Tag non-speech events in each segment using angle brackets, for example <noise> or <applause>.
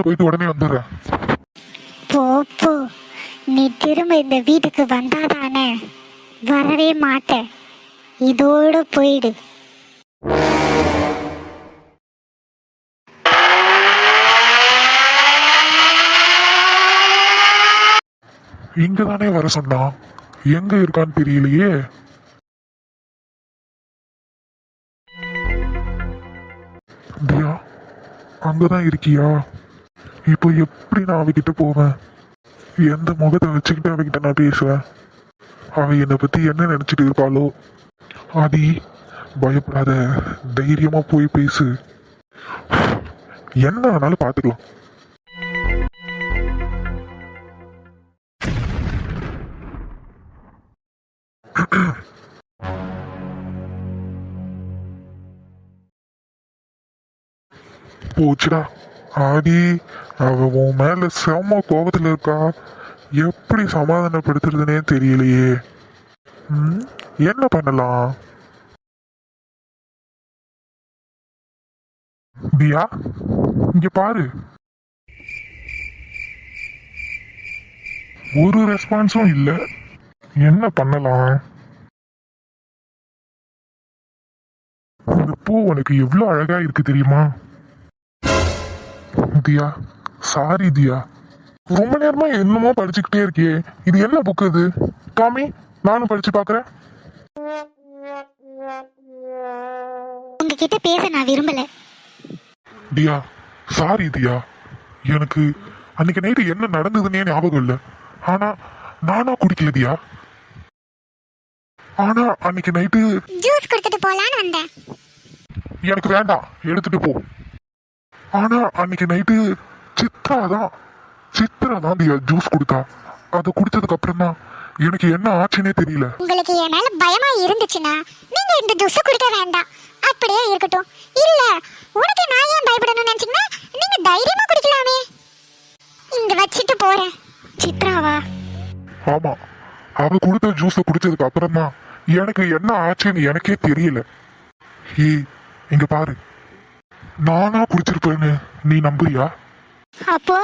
போயிட்டு உடனே வந்துடுறேன். போ போ நீ திரும்ப இந்த வீட்டுக்கு வந்தாதானே? வரவே மாட்டேன். இதோட போயிடு. இங்க தானே வர சொன்னான் எங்க இருக்கான்னு தெரியலையே. தியா அங்கதான் இருக்கியா? இப்போ எப்படி நான் அவகிட்ட போவேன்? எந்த முகத்தை வச்சுக்கிட்டு அவகிட்ட நான் பேசுவேன்? அவ என்னை பத்தி என்ன நினைச்சிட்டு இருப்பாளோ? ஆதி பயப்படாத. தைரியமா போய் பேசு. என்ன ஆனாலும் பார்த்துக்கலாம் போச்சுடா. ஆதி அவ உன் மேல செம்ம கோபத்துல இருக்கா? எப்படி சமாதானப்படுத்துறதுனே தெரியலையே. ம், என்ன பண்ணலாம்? தியா இங்க பாரு. ஒரு ரெஸ்பான்ஸும் இல்ல. என்ன பண்ணலாம்? இந்த பூ உனக்கு எவ்வளவு அழகா இருக்கு தெரியுமா? தியா? சாரி தியா. ரொம்ப நேரமா என்னமோ படிச்சுக்கிட்டே இருக்கியே. இது என்ன புக் இது? டாமி நானும் படிச்சு பார்க்கறேன். உங்ககிட்ட பேச நான் விரும்பல. தியா சாரி தியா. எனக்கு அன்னைக்கு நைட்டு என்ன நடந்ததுன்னே ஞாபகம் இல்லை. ஆனா நானா குடிக்கல தியா. ஆனா அன்னைக்கு நைட்டு ஜூஸ் கொடுத்துட்டு போலான்னு வந்தேன். எனக்கு வேண்டாம். எடுத்துட்டு போ. ஆனா அன்னைக்கு நைட்டு சித்ரா தான். சித்ரா தான் தியா ஜூஸ் கொடுத்தா. அதை குடிச்சதுக்கு அப்புறம் தான் எனக்கு என்ன ஆச்சுன்னே தெரியல. உங்களுக்கு என் மேல பயமா இருந்துச்சுன்னா நீங்க இந்த ஜூஸ் குடிக்க வேண்டாம். அப்படியே இருக்கட்டும். இல்ல உனக்கு நான் ஏன் பயப்படணும்னு நினைச்சீங்கன்னா நீங்க தைரியமா குடிக்கலாமே. இங்க வச்சுட்டு போறேன். சித்ராவா? ஆமா அவ கொடுத்த ஜூஸை குடிச்சதுக்கு அப்புறம் தான் எனக்கு என்ன ஆச்சுன்னு எனக்கே தெரியல. ஏய் இங்க பாரு. நானா குடிச்சிருப்பேன்னு நீ நம்புறியா? அப்போ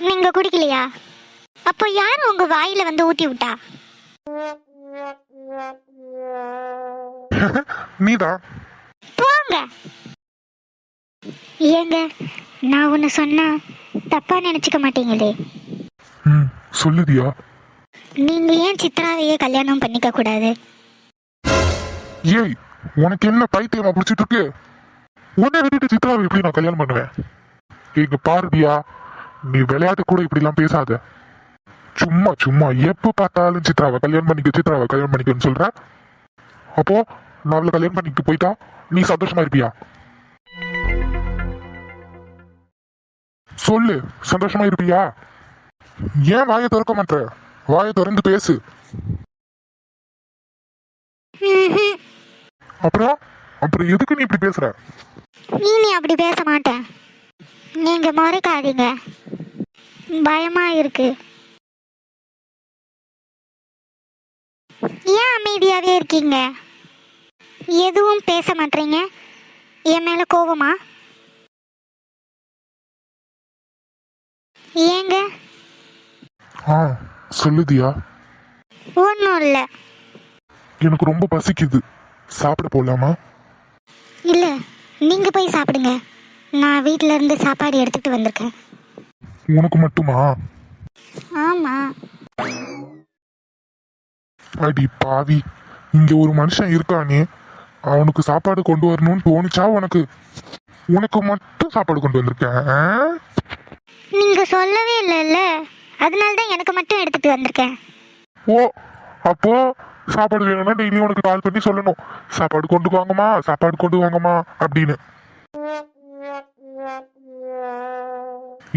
நீங்க குடிக்கலையா? அப்போ யார் உங்க வாயில வந்து ஊட்டி விட்டா? <laughs> நீதான் போங்க. ஏங்க நான் ஒன்று சொன்னா தப்பா நினைச்சுக்க மாட்டீங்களே? ம் சொல்லுதியா. நீங்க ஏன் சித்ராவையே கல்யாணம் பண்ணிக்க கூடாது? ஏய் உனக்கு என்ன பைத்தியமா பிடிச்சிட்டு இருக்கு? உன்னை விட்டுட்டு சித்ராவை எப்படி நான் கல்யாணம் பண்ணுவேன்? இங்க பாருதியா நீ விளையாட்டு கூட இப்படிலாம் பேசாத. சும்மா சும்மா எப்ப பார்த்தாலும் சித்ராவை கல்யாணம் பண்ணிக்க சித்ராவை கல்யாணம் பண்ணிக்கன்னு சொல்ற? அப்போ நான் அவளை கல்யாணம் பண்ணிட்டு போயிட்டா? நீ சந்தோஷமா இருப்பியா? சொல்லு சந்தோஷமா இருப்பியா? ஏன் வாயை திறக்க மாட்ட? வாயை திறந்து பேசு. <laughs> அப்புறம் அப்புறம் எதுக்கு நீ இப்படி பேசுற? இனி அப்படி பேச மாட்டேன். நீங்க மறைக்காதீங்க. பயமா இருக்கு. ஏன் அமைதியாவே இருக்கீங்க? எதுவும் பேச மாட்டீங்க? என் மேல கோவமா? ஏங்க? ஆ சொல்லுதியா ஒன்றும் இல்லை. எனக்கு ரொம்ப பசிக்குது. சாப்பிட போலாமா? இல்லை. நீங்கள் போய் சாப்பிடுங்க. நான் வீட்டில இருந்து சாப்பாடு எடுத்துகிட்டு வந்திருக்கேன். உனக்கு மட்டுமா? ஆமாம் அடி பாவி. இங்க ஒரு மனுஷன் இருக்கானே. அவனுக்கு சாப்பாடு கொண்டு வரணும்னு தோணுச்சா உனக்கு? உனக்கு மட்டும் சாப்பாடு கொண்டு வந்திருக்கேன் ஆ? நீங்கள் சொல்லவே இல்லைல்ல. அதனால தான் எனக்கு மட்டும் எடுத்துகிட்டு வந்திருக்கேன். ஓ அப்போ சாப்பாடு வேணும்னா டெய்லி உனக்கு கால் பண்ணி சொல்லணும். சாப்பாடு கொண்டு வாங்கம்மா சாப்பாடு கொண்டு வாங்கம்மா அப்படின்னு.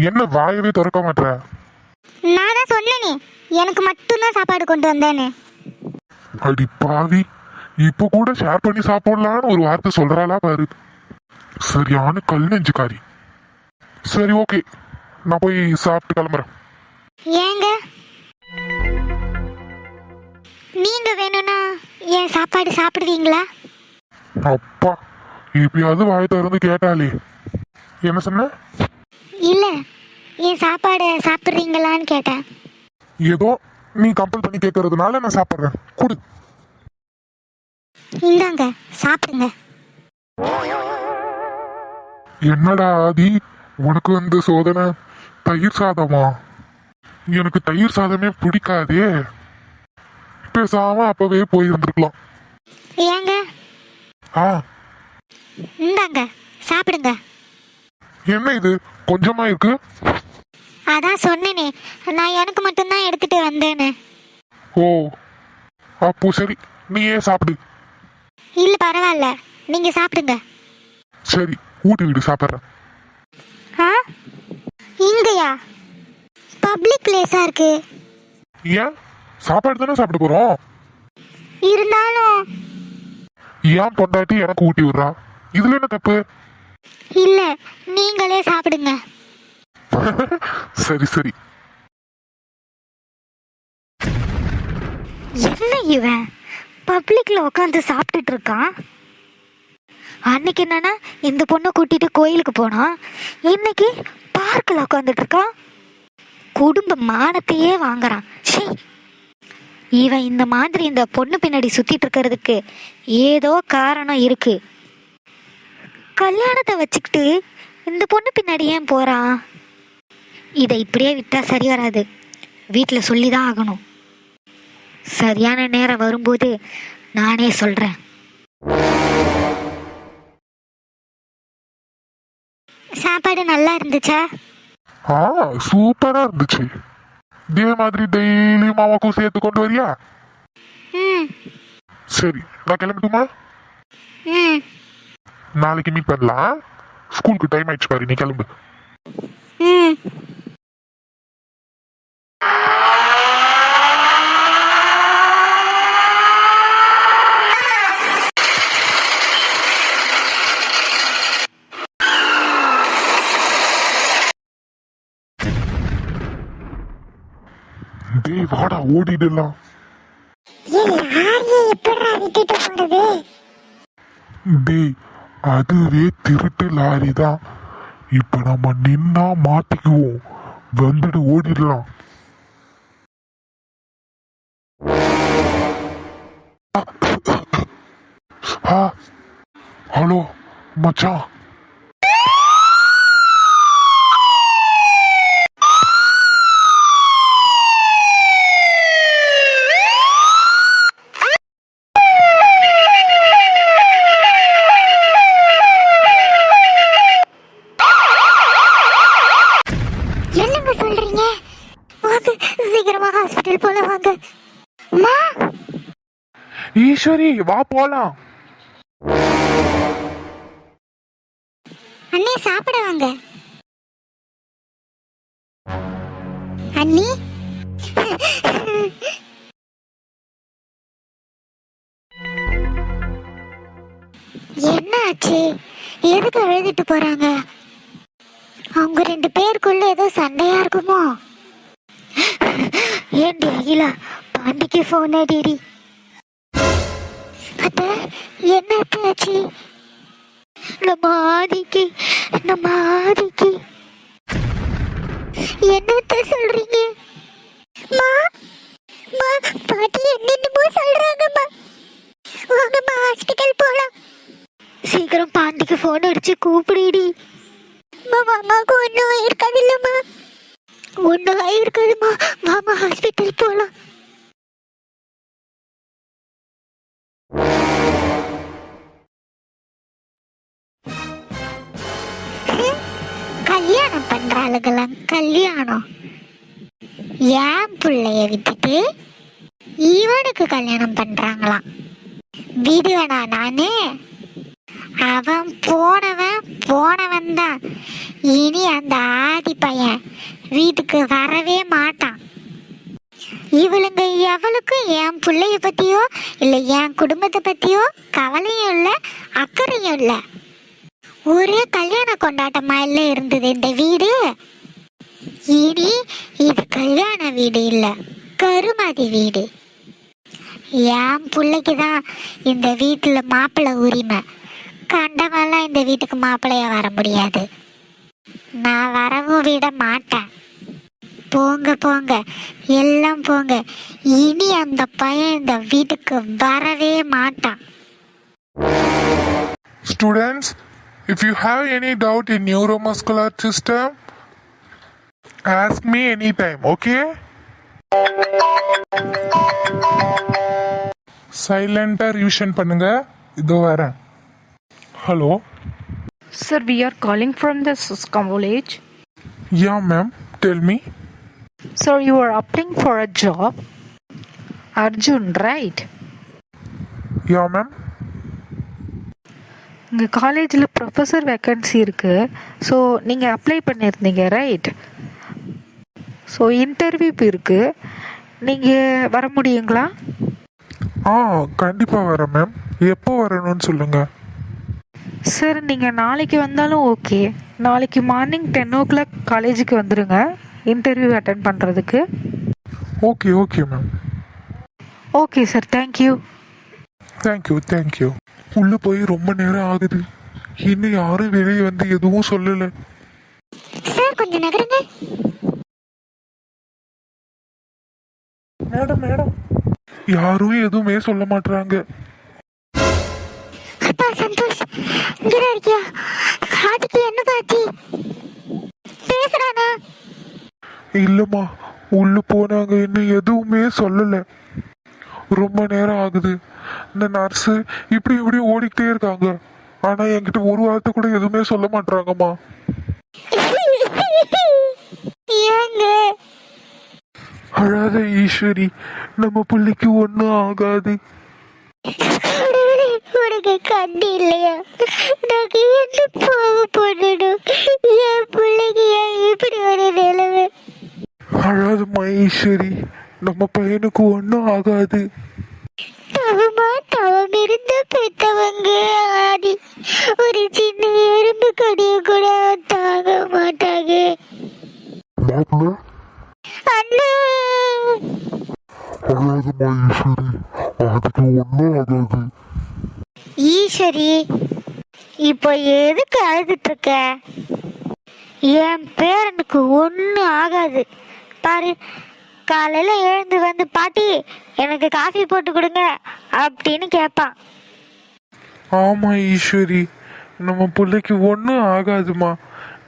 என்ன வாயவே திறக்க மாட்ற? நான் தான் சொன்னேனே எனக்கு மட்டும்தான் சாப்பாடு கொண்டு வந்தேன்னு. அடி பாவி இப்போ கூட ஷேர் பண்ணி சாப்பிடலான்னு ஒரு வார்த்தை சொல்றாளா பாரு. சரியான கல் நெஞ்சுக்காரி. சரி ஓகே நான் போய் சாப்பிட்டு கிளம்புறேன். ஏங்க? நீங்கள் வேணும்னா என் சாப்பாடு சாப்பிடுவீங்களா? அப்பா எப்பயாவது வாயை திறந்து கேட்டாலே. என்ன சொன்ன? இல்லை என் சாப்பாடை சாப்பிட்றீங்களான்னு கேட்டேன். ஏதோ நீ கம்பல் பண்ணி கேட்கறதுனால நான் சாப்பிட்றேன். கொடு. இந்தாங்க சாப்பிடுங்க. என்னடா ஆதி உனக்கு வந்து சோதனை தயிர் சாதமா? எனக்கு தயிர் சாதமே பிடிக்காதே. பேசாம அப்பவே போயிருந்திருக்கலாம். ஏங்க? ஆ. இந்தாங்க சாப்பிடுங்க. என்ன இது? கொஞ்சமா இருக்கு? அதான் சொன்னேனே நான் எனக்கு மட்டும்தான் எடுத்துட்டு வந்தேன்னு. ஓ. அப்போ சரி நீயே சாப்பிடு. இல்லை பரவாயில்ல. நீங்கள் சாப்பிடுங்க. சரி ஊட்டி விடு சாப்பிட்றேன். ஆ? இங்கயா? பப்ளிக் பிளேஸாக இருக்கு. ஏன்? சாப்பாடு தானே சாப்பிட போறோம்? இருந்தாலும். ஏன் பொண்டாட்டி எனக்கு ஊட்டி விடுறா? இதுல என்ன தப்பு? இல்லை நீங்களே சாப்பிடுங்க. <laughs> சரி சரி. என்ன இவன்? பப்ளிக்ல உட்காந்து சாப்பிட்டுட்டு இருக்கான் அன்னைக்கு என்னன்னா இந்த பொண்ணை கூட்டிட்டு கோயிலுக்கு போனான். இன்னைக்கு பார்க்கில் உட்காந்துட்டு இருக்கான் குடும்ப மானத்தையே வாங்குறான். ச்சீ. இவன் இந்த மாதிரி இந்த பொண்ணு பின்னாடி சுத்திட்டு இருக்கிறதுக்கு ஏதோ காரணம் இருக்கு. கல்யாணத்தை வச்சுக்கிட்டு இந்த பொண்ணு பின்னாடி ஏன் போறான் இதை இப்படியே விட்டா சரி வராது. வீட்டில் சொல்லி தான் ஆகணும். சரியான நேரம் வரும்போது நானே சொல்றேன். சாப்பாடு நல்லா இருந்துச்சா? ஆ சூப்பரா இருந்துச்சு. இதே மாதிரி டெய்லி மாமாக்கும் சேர்த்து கொண்டு வரியா? ம். சரி நான் கிளம்பட்டுமா? ம். நாளைக்கு மீட் பண்ணலாம். ஸ்கூலுக்கு டைம் ஆயிடுச்சு பாரு நீ கிளம்பு. ம். டேய் வாடா ஓடிடலாம் டேய் அதுவே திருட்டு லாரி தான். இப்ப நம்ம நின்னா மாட்டிக்குவோம். வந்துட்டு ஓடிடலாம். ஹலோ மச்சான் என்னங்க சொல்றீங்க வாங்க சீக்கிரமா ஹாஸ்பிட்டல் போல வாங்க அம்மா. ஈஸ்வரி வா போலாம். அண்ணே சாப்பிட வாங்க. அண்ணி. என்ன ஆச்சு எதுக்கு எழுதிட்டு போறாங்க? அவங்க ரெண்டு பேருக்குள்ள ஏதோ சண்டையா இருக்குமோ? ஏண்டி அகிலா பாண்டிக்கு ஃபோன் அடிடி அத்த என்ன ஆச்சு? நம்ம ஆதிக்கு நம்ம ஆதிக்கு. என்னத்த சொல்றீங்க? மா மா பாட்டி என்னென்னமோ சொல்றாங்கம்மா. வாங்கம்மா ஹாஸ்பிட்டல் போலாம். சீக்கிரம் பாண்டிக்கு ஃபோன் அடிச்சு கூப்பிடுடி. மாமாவுக்கு ஒன்றும் ஆயிருக்காது இல்லைம்மா. ஒன்றும் ஆயிருக்காதும்மா. மாமா ஹாஸ்பிட்டல் போகலாம் கல்யாணம் பண்ற பண்றாளுகளாம் கல்யாணம். ஏன் பிள்ளைய விட்டுட்டு இவனுக்கு கல்யாணம் பண்றாங்களாம்? விடுவனா நானு. அவன் போனவன் போனவன் தான் இனி அந்த ஆதி பையன் வீட்டுக்கு வரவே மாட்டான். இவளுங்க எவளுக்கும் என் பிள்ளைய பத்தியோ இல்லை என் குடும்பத்தை பத்தியோ கவலையும் இல்லை அக்கறையும் இல்லை. ஒரே கல்யாண கொண்டாட்டமா இல்ல இருந்தது இந்த வீடு? இனி இது கல்யாண வீடு இல்ல கருமாதி வீடு. என் பிள்ளைக்கு தான் இந்த வீட்டுல மாப்பிள்ளை உரிமை. கண்டவெல்லாம் இந்த வீட்டுக்கு மாப்பிள்ளையா வர முடியாது. நான் வரவும் விட மாட்டேன். போங்க போங்க எல்லாம் போங்க இனி அந்த பையன் இந்த வீட்டுக்கு வரவே மாட்டான் Students, if you have any doubt in neuromuscular system, ask me anytime, okay? சைலண்டா ரிவிஷன் பண்ணுங்க இதோ வரேன் hello Sir, we are calling from the SUS college. Yeah ma'am tell me Sir, you are applying for a job. Arjun, right? Yeah ma'am இங்கே காலேஜில் professor vacancy இருக்குது so நீங்கள் apply பண்ணியிருந்தீங்க right so interview இருக்குது நீங்கள் வர முடியுங்களா? ஆ கண்டிப்பாக வரேன் மேம் எப்போ வரணும்னு சொல்லுங்க. சார் நீங்கள் நாளைக்கு வந்தாலும் ஓகே நாளைக்கு மார்னிங் டென் ஓ கிளாக் காலேஜுக்கு வந்துடுங்க இன்டர்வியூ அட்டன் பண்ணுறதுக்கு okay okay ma'am okay sir thank you thank you thank you உள்ள போய் ரொம்ப நேரம் ஆகுது. இன்னும் யாரும் வெளியே வந்து எதுவும் சொல்லல. சார் கொஞ்சம் நகருங்க. மேடம் மேடம் யாரும் எதுவுமே சொல்ல மாட்டாங்க அப்பா சந்தோஷ் இங்கடா இருக்கியா? அதுக்கு என்ன பாச்சி பேசுறானா இல்லம்மா உள்ள போனாங்க. இன்னும் எதுவுமே சொல்லல. ரொம்ப நேரம் ஆகுது. இந்த நர்ஸு இப்படி இப்படி ஓடிக்கிட்டே இருக்காங்க. ஆனா என்கிட்ட ஒரு வார்த்தை கூட எதுவுமே சொல்ல மாட்டாங்கம்மா அழாத ஈஸ்வரி நம்ம பிள்ளைக்கு ஒன்றும் ஆகாது. உனக்கு கண்ணு இல்லையா? நாங்க என்ன போக பண்ணணும் என் பிள்ளைக்கு ஏன் இப்படி ஒரு நிலைமை? அழாது மகேஸ்வரி நம்ம பையனுக்கு ஒன்றும் ஆகாது. தவமா தவம் இருந்த பெத்தவங்க ஆதி. ஒரு சின்ன எறும்பு கடிய கூட தாங்க மாட்டாங்க மாப்பிள்ள அண்ணா அழாதம்மா ஈஸ்வரி அதுக்கு ஒன்றும் ஆகாது ஈஸ்வரி இப்போ எதுக்கு அழுதுட்டு இருக்க என் பேரனுக்கு ஒன்றும் ஆகாது பாரு காலையில் எழுந்து வந்து பாட்டி எனக்கு காஃபி போட்டு கொடுங்க அப்படின்னு கேட்பான் ஆமா ஈஸ்வரி நம்ம பிள்ளைக்கு ஒன்றும் ஆகாதுமா.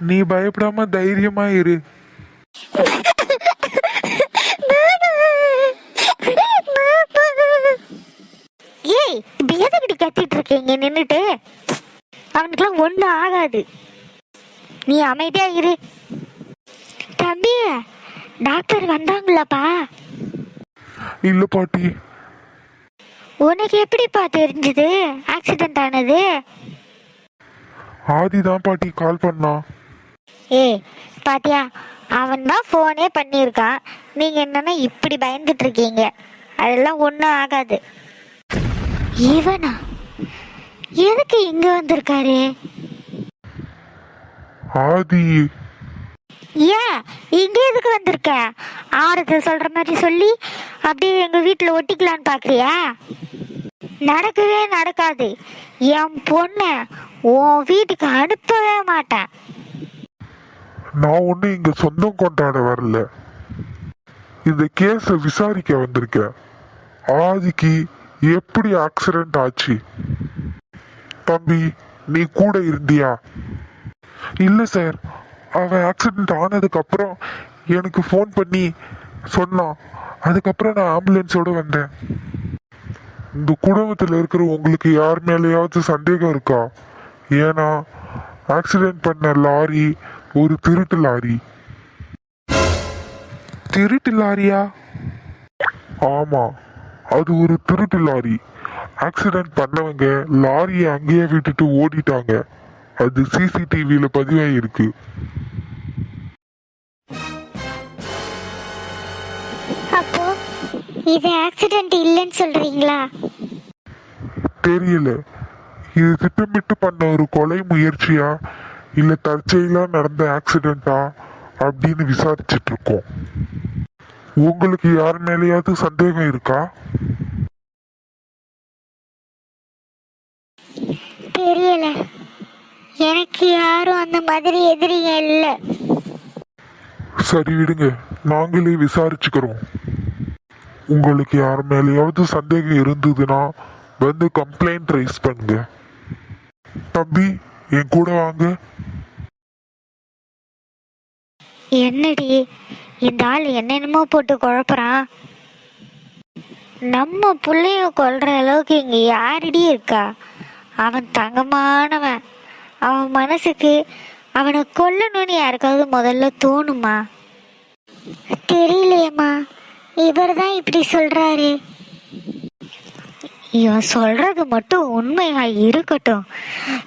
நீ பயப்படாம தைரியமா இரு. ஏய் இப்படி எதுக்கிட்டு கத்திட்டு இருக்கீங்க? நின்றுட்டு அவனுக்குலாம் ஒன்றும் ஆகாது. நீ அமைதியா இரு. தம்பி டாக்டர் வந்தாங்களாப்பா? இல்ல பாட்டி. உனக்கு எப்படிப்பா தெரிஞ்சது? ஆக்சிடென்ட் ஆனது? ஆதி தான் பாட்டி கால் பண்ணா. ஏய் பாத்தியா? அவன் தான் ஃபோனே பண்ணியிருக்கான். நீங்க என்னன்னா இப்படி பயந்துட்டு இருக்கீங்க. அதெல்லாம் ஒன்றும் ஆகாது. இவனா? எதுக்கு இங்க வந்திருக்காரு? ஆதி. ஏன்? இங்கே எதுக்கு வந்திருக்க? ஆறுதல் சொல்ற மாதிரி சொல்லி அப்படியே எங்க வீட்டுல ஒட்டிக்கலான்னு பாக்குறியா? நடக்கவே நடக்காது. என் பொண்ண உன் வீட்டுக்கு அனுப்பவே மாட்டேன். நான் ஒண்ணு இங்க சொந்தம் கொண்டாட வரல. இந்த கேஸ விசாரிக்க வந்திருக்கேன். ஆதிக்கு எப்படி ஆக்சிடென்ட் ஆச்சு? தம்பி நீ கூட இருந்தியா? இல்ல சார் அவன் ஆக்சிடென்ட் ஆனதுக்கு அப்புறம் எனக்கு ஃபோன் பண்ணி சொன்னான். அதுக்கப்புறம் நான் ஆம்புலன்ஸோட வந்தேன். இந்த குடும்பத்தில் இருக்கிற உங்களுக்கு யார் மேலேயாவது சந்தேகம் இருக்கா? ஏன்னா ஆக்சிடென்ட் பண்ண லாரி ஒரு திருட்டு லாரி. திருட்டு லாரியா? ஆமாம் அது ஒரு திருட்டு லாரி. ஆக்சிடென்ட் பண்ணவங்க லாரியை அங்கேயே விட்டுட்டு ஓடிட்டாங்க. அது சிசிடிவியில் பதிவாயிருக்கு. இது ஆக்சிடென்ட் இல்லைன்னு சொல்றீங்களா? தெரியல. இது திட்டமிட்டு பண்ண ஒரு கொலை முயற்சியா? இல்ல தற்செயலா நடந்த ஆக்சிடென்ட்டா அப்படின்னு விசாரிச்சிட்டு இருக்கோம் உங்களுக்கு யார் மேலேயாவது சந்தேகம் இருக்கா? தெரியல. எனக்கு யாரும் அந்த மாதிரி எதிரிங்க இல்லை. சரி விடுங்க. நாங்களே விசாரிச்சுக்கிறோம். உங்களுக்கு யார் மேலேயாவது சந்தேகம் இருந்ததுன்னா வந்து கம்ப்ளைண்ட் ரைஸ் பண்ணுங்க. தம்பி என் கூட வாங்க. என்னடி இந்த ஆள் என்னென்னமோ போட்டு குழப்புறான். நம்ம பிள்ளைய கொல்ற அளவுக்கு இங்க யாரடி இருக்கா? அவன் தங்கமானவன். அவன் மனசுக்கு அவனை கொல்லணும்னு யாருக்காவது முதல்ல தோணுமா? தெரியலையேம்மா. இவர் தான் இப்படி சொல்றாரு. இவன் சொல்றது மட்டும் உண்மையா இருக்கட்டும்.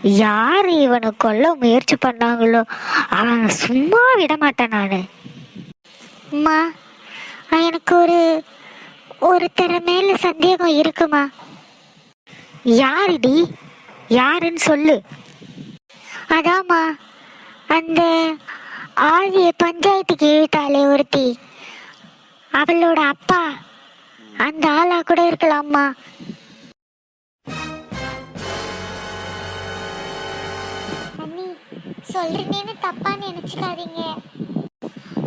யார் இவனை கொல்ல முயற்சி பண்ணாங்களோ அவன் சும்மா விட மாட்டேன் நான். அம்மா எனக்கு ஒரு ஒருத்தர் மேல சந்தேகம் இருக்குமா? யாருடி? யாருன்னு சொல்லு. அதாம்மா அந்த ஆதிய பஞ்சாயத்துக்கு இழுத்தாளே ஒருத்தி. அவளோட அப்பா. அந்த ஆளா கூட இருக்கலாம்மா. அண்ணி சொல்றேன்னு தப்பா நினைச்சுக்காதீங்க.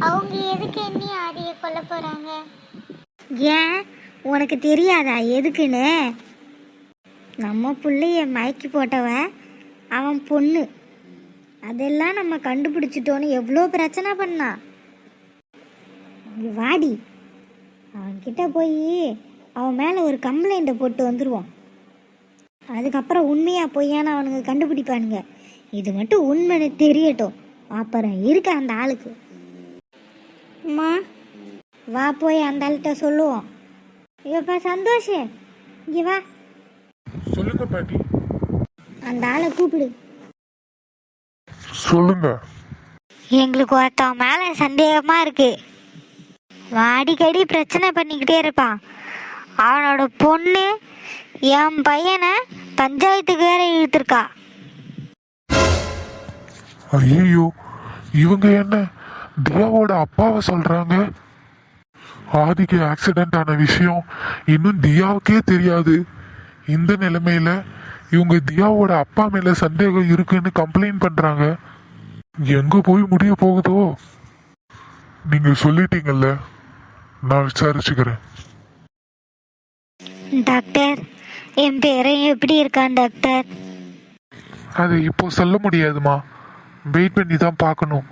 அவங்க எதுக்கு எண்ணி ஆதிய கொல்ல போறாங்க? ஏன்? உனக்கு தெரியாதா எதுக்குன்னு? நம்ம புள்ளைய மயக்கி போட்டவன் அவன் பொண்ணு. அதெல்லாம் நம்ம கண்டுபிடிச்சிட்டோன்னு எவ்வளோ பிரச்சனை பண்ணான் வாடி அவன்கிட்ட போய் அவன் மேலே ஒரு கம்ப்ளைண்ட்டை போட்டு வந்துடுவோம் அதுக்கப்புறம் உண்மையா பொய்யான்னு அவனுங்க கண்டுபிடிப்பானுங்க. இது மட்டும் உண்மைன்னு தெரியட்டும். அப்புறம் இருக்க அந்த ஆளுக்கு. அம்மா. வா போய் அந்த ஆள்கிட்ட சொல்லுவோம். இப்ப சந்தோஷ். இங்க வா. சொல்லுங்க பாட்டி. அந்த ஆளை கூப்பிடு. சொல்லுங்க. எங்களுக்கு ஒருத்தன் மேல சந்தேகமா இருக்கு. அடிக்கடி பிரச்சனை பண்ணிக்கிட்டே இருப்பான். அவனோட பொண்ணு என் பையனை பஞ்சாயத்துக்கு வேற இழுத்துருக்கா. ஐயோ இவங்க என்ன தியாவோட அப்பாவை சொல்றாங்க? ஆதிக்கு ஆக்சிடென்ட் ஆன விஷயம் இன்னும் தியாவுக்கே தெரியாது. இந்த நிலைமையில இவங்க தியாவோட அப்பா மேல சந்தேகம் இருக்குன்னு கம்ப்ளைண்ட் பண்றாங்க. எங்க போய் முடிய போகுதோ? நீங்க சொல்லிட்டீங்கல்ல. நான் விசாரிச்சுக்கிறேன். டாக்டர் என் பேரன் எப்படி இருக்கான் டாக்டர்? அதை இப்போ சொல்ல முடியாதுமா. வெயிட் பண்ணி தான் பார்க்கணும்.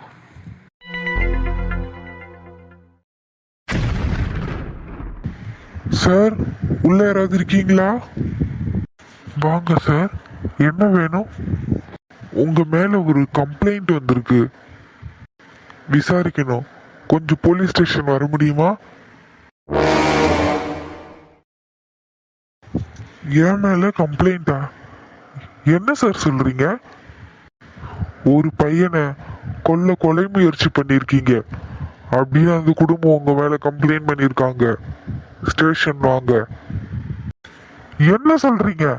சார் உள்ள யாராவது இருக்கீங்களா? வாங்க சார் என்ன வேணும்? உங்க மேல ஒரு கம்ப்ளைண்ட் வந்திருக்கு. விசாரிக்கணும். கொஞ்சம் போலீஸ் ஸ்டேஷன் வர முடியுமா? என் மேல கம்ப்ளைண்டா என்ன சார் சொல்றீங்க? ஒரு பையனை கொல்ல கொலை முயற்சி பண்ணிருக்கீங்க. அப்படின்னு அந்த குடும்பம் உங்க மேல கம்ப்ளைண்ட் பண்ணிருக்காங்க. ஸ்டேஷன் வாங்க. என்ன சொல்றீங்க?